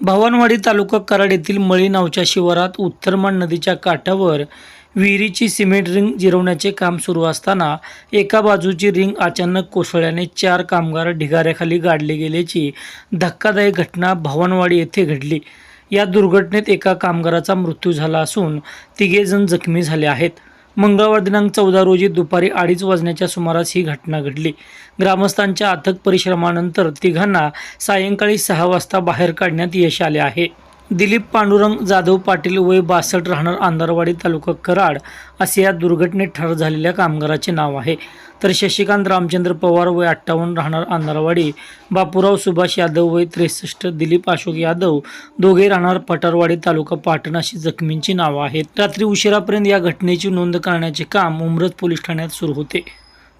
भवानवाडी तालुका कराड येथील मळी नावच्या शिवारात उत्तरमण नदीच्या काठावर विहिरीची सिमेंट रिंग जिरवण्याचे काम सुरू असताना एका बाजूची रिंग अचानक कोसळल्याने चार कामगार ढिगाऱ्याखाली गाडले गेल्याची धक्कादायक घटना भवानवाडी येथे घडली. या दुर्घटनेत एका कामगाराचा मृत्यू झाला असून तिघेजण जखमी झाले आहेत. मंगळवार दिनांक चौदा रोजी दुपारी अडीच वाजण्याच्या सुमारास ही घटना घडली. ग्रामस्थांच्या अथक परिश्रमानंतर तिघांना सायंकाळी सहा वाजता बाहेर काढण्यात यश आले आहे. दिलीप पांडुरंग जाधव पाटील वय बासष्ट राहणार आंधारवाडी तालुका कराड असे या दुर्घटनेत ठार झालेल्या कामगाराचे नाव आहे. तर शशिकांत रामचंद्र पवार वय अठ्ठावन्न राहणार आंधारवाडी बापूराव सुभाष यादव वय त्रेसष्ट दिलीप अशोक यादव दोघे राहणार पठारवाडी तालुका पाटण अशी जखमींची नावं आहेत. रात्री उशिरापर्यंत या घटनेची नोंद करण्याचे काम उमरत पोलीस ठाण्यात सुरू होते.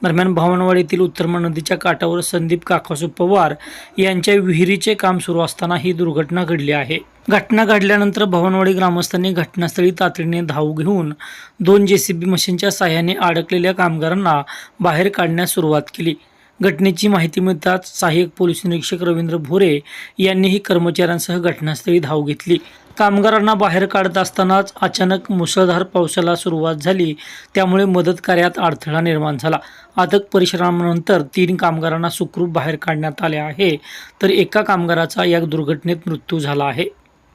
दरम्यान भवनवाड येथील उत्तरमा नदीच्या काठावर संदीप काकासू पवार यांच्या विहिरीचे काम सुरू असताना ही दुर्घटना घडली आहे. घटना घडल्यानंतर भवनवाडी ग्रामस्थांनी घटनास्थळी तातडीने धाव घेऊन दोन जेसीबी मशीनच्या साह्याने अडकलेल्या कामगारांना बाहेर काढण्यास सुरुवात केली. घटनेची माहिती मिळताच सहाय्यक पोलीस निरीक्षक रवींद्र भोरे यांनीही कर्मचाऱ्यांसह घटनास्थळी धाव घेतली. कामगारांना बाहेर काढत असतानाच अचानक मुसळधार पावसाला सुरुवात झाली. त्यामुळे मदत कार्यात अडथळा निर्माण झाला. अथक परिश्रमानंतर तीन कामगारांना सुखरूप बाहेर काढण्यात आले आहे. तर एका कामगाराचा या दुर्घटनेत मृत्यू झाला आहे.